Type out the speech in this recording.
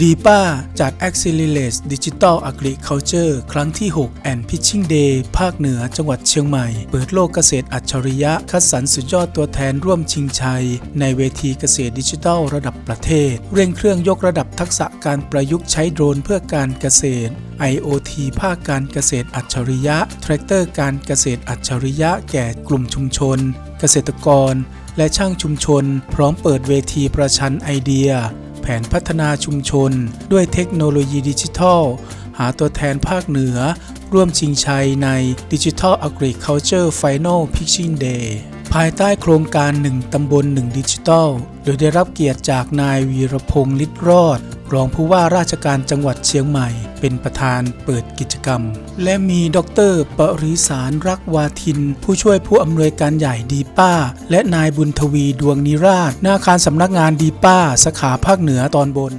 ดีป้าจัด Accelerate Digital Agriculture ครั้งที่ 6 and Pitching Day ภาคเหนือจังหวัดเชียงใหม่ เปิดโลกเกษตรอัจฉริยะ คัดสรรสุดยอดตัวแทนร่วมชิงชัย ในเวทีเกษตรดิจิทัลระดับประเทศ เร่งเครื่องยกระดับทักษะการประยุกต์ใช้โดรนเพื่อการเกษตร IoT ภาคการเกษตรอัจฉริยะ แทรกเตอร์การเกษตรอัจฉริยะแก่กลุ่มชุมชน เกษตรกรและช่างชุมชน พร้อมเปิดเวทีประชันไอเดีย แผนพัฒนาชุมชน ด้วยเทคโนโลยีดิจิทัล หาตัวแทนภาคเหนือ ร่วมชิงชัยใน Digital Agriculture Final Pitching Day ภายใต้โครงการ 1 ตำบล 1 ดิจิทัล โดยได้รับเกียรติจากนายวีรพงษ์ฤทธิ์รอด รองผู้ว่าราชการจังหวัดเชียงใหม่ เป็นประธานเปิดกิจกรรม และมีดรปริสารรักวาทิน ผู้ช่วยผู้อำนวยการใหญ่ดีป้า และนายบุญทวีดวงนิราชหน้าคารสำนักงานดีป้าสาขาภาคเหนือตอนบน